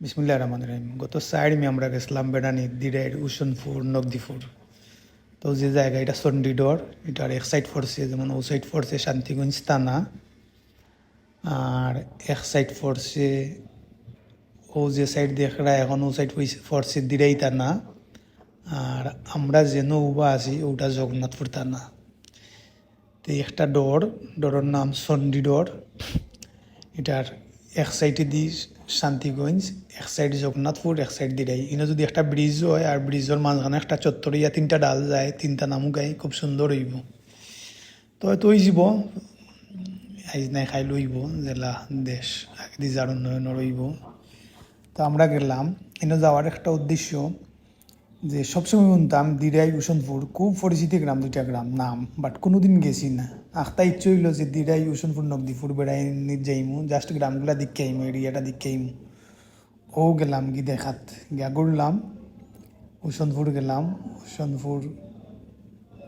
বিসমুল্লাহ রহমান রহিম। গত সাইড মে আমরা গেছিলাম বেড়ানি দিরাইর উসনপুর নগদিপুর তো যে জায়গা এটা চণ্ডীগড় এটার এক সাইড পড়ছে, যেমন ও সাইড পড়ছে শান্তিগঞ্জ থানা। আর এক সাইড পড়ছে, ও যে সাইড দেখরা এখন ও সাইড পড়ছে দিরাই থানা। আর আমরা যেন উবা আছি, ওটা জগন্নাথপুর থানা। তো একটা ডর, ডরের নাম চণ্ডীগড় এটার এক সাইডে দি শান্তিগঞ্জ, এক সাইড জগন্নাথপুর, এক সাইড দিরাই ইনো যদি একটা ব্রিজ হয় আর ব্রিজের মাঝখানে একটা চত্বরিয়া তিনটা ডাল যায়, তিনটা নামু গাই, খুব সুন্দর হইব। তো হয়তো যাব। আইজ নাই খাই লইব জেলা, দেশ, আগে যার উন্নয়ন রইব তো আমরা গেলাম। এনে যাওয়ার একটা উদ্দেশ্য যে সবসময় শুনতাম, দিরাই উসনপুর খুব পরিচিত গ্রাম, দুইটা গ্রাম, নাম বাট কোনোদিন গেছি না। আখতা ইচ্ছে হইল যে দিরাই উসনপুর নগদিপুর বেড়াই যাইমু জাস্ট গ্রামগুলা দিকে আইমু, এরিয়াটা দিকে আইমু। ও গেলাম গি দেখাত, গিয়া ঘুরলাম উসনপুর গেলাম উসনপুর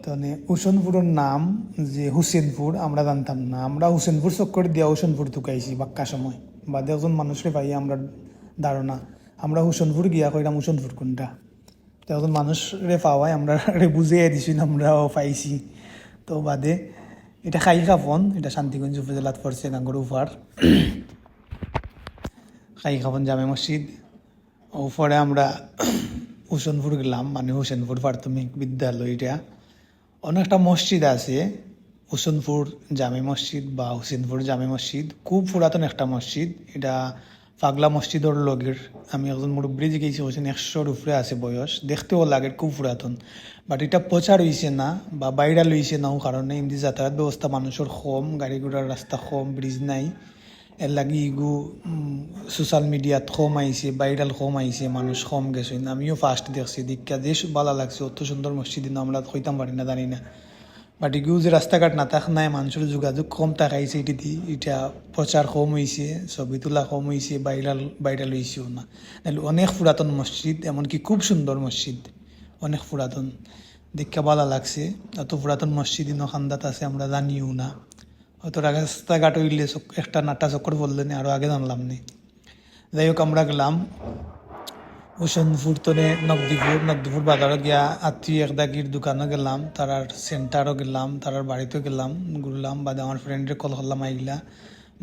তাহলে উসনপুরের নাম যে হুসেনপুর, আমরা জানতাম না। আমরা হুসেনপুর চক্কর দিয়া হুসেনপুর তুকাইছি বাক্কা সময়। বা একজন মানুষকে পাই আমরা ধারণা, আমরা হুসেনপুর গিয়া কইলাম হুসেনপুর কোনটা? তো একজন মানুষ রে পাওয়াই আমরা রে বুঝিয়ে দিছি, আমরাও পাইছি। তো বাদে এটা খাই খাপন এটা শান্তিগঞ্জ উপজেলাত পড়ছে গাঙ্গর উপার খাই খাপন জামে মসজিদ। উপরে আমরা হুসেনপুর গেলাম মানে হুসেনপুর প্রাথমিক বিদ্যালয় এটা। অনেকটা মসজিদ আছে, হুসেনপুর জামে মসজিদ বা হুসেনপুর জামে মসজিদ। খুব পুরাতন একটা মসজিদ, এটা পাগলা মসজিদর লগের আমি একজন মুরব্বী জিজ্ঞেসি বলছেন একশোর উপরে আছে বয়স, দেখতেও লাগে খুব পুরাতন বাট এটা প্রচার হয়েছে না, বা বাইরা লইছে নাও কারণে এমনি যাতায়াত ব্যবস্থা মানুষের কম, গাড়ি ঘোড়ার রাস্তা কম ব্রিজ নাই। এর লাগি ইগু সোশ্যাল মিডিয়াত কম আইছে বাইরাল কম আইছে মানুষ কম গেছে আমিও ফার্স্ট দেখছি দীক্ষা যে ভালো লাগছে, অত সুন্দর মসজিদ আমরা কইতাম পারি না, জানি না। বাট ইগু যে রাস্তাঘাট না থাক নাই মানুষের যোগাযোগ কম থাকাইছে এটি দি এটা প্রচার কম হয়েছে ছবি তোলা কম হয়েছে বাইরাল বাইরাল হয়েছেও না অনেক পুরাতন মসজিদ, এমনকি খুব সুন্দর মসজিদ। অনেক পুরাতন। দীক্ষা ভালো লাগছে। এত পুরাতন মসজিদ ইনো খান্দাত আছে, আমরা জানিও না। হয়তো রাস্তাঘাট হইলে একটা নাটা চক্কর বললেন আরও আগে জানলাম নি। যাই হোক, আমরা গেলাম। হোসেনপুর তনে নকদিপুর নকদিপুর বাজারও গিয়া আত্মীয় একদাগির দোকানও গেলাম, তারার সেন্টারও গেলাম, তারার বাড়িতেও গেলাম, ঘুরলাম, বাদে আমার ফ্রেন্ডের কল করলাম আইলা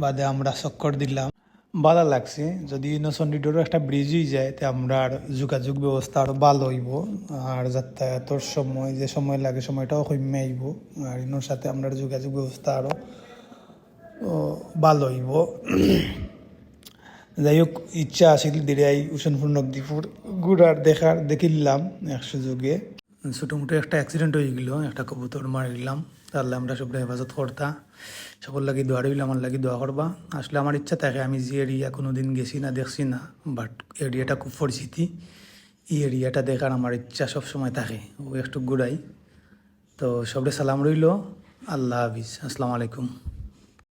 বাদে আমরা চক্কর দিলাম। ভালো লাগছে, যদি নচন্ডিডোরও একটা ব্রিজ হয়ে যায়, তে আমরা আর যোগাযোগ ব্যবস্থা আরও ভালো হইব, আর যাতায়াতর সময়, যে সময় লাগে সময়টাও কমে আইব, আর ইনোর সাথে আমরা যোগাযোগ ব্যবস্থা আরও ভালো হইব। যাই হোক ইচ্ছা আছিল দিরাই উসনপুর নগদীপুর ঘুরার দেখার দেখিলাম এক সুযোগে। ছোটো মোটো একটা অ্যাক্সিডেন্ট হয়ে গেল, একটা কবুতর মারি গেলাম তাহলে আমরা সবটা হেফাজত করতা। সকল লাগি দোয়া রইল, আমার লাগি দোয়া করবা। আসলে আমার ইচ্ছা থাকে, আমি যে এরিয়া কোনো দিন গেছি না, দেখছি না বাট এরিয়াটা খুব পরিচিতি। এই এরিয়াটা দেখার আমার ইচ্ছা সব সময় থাকে, ও একটু ঘুরাই তো সবটা সালাম রইল, আল্লাহ হাফিজ। আসসালামু আলাইকুম।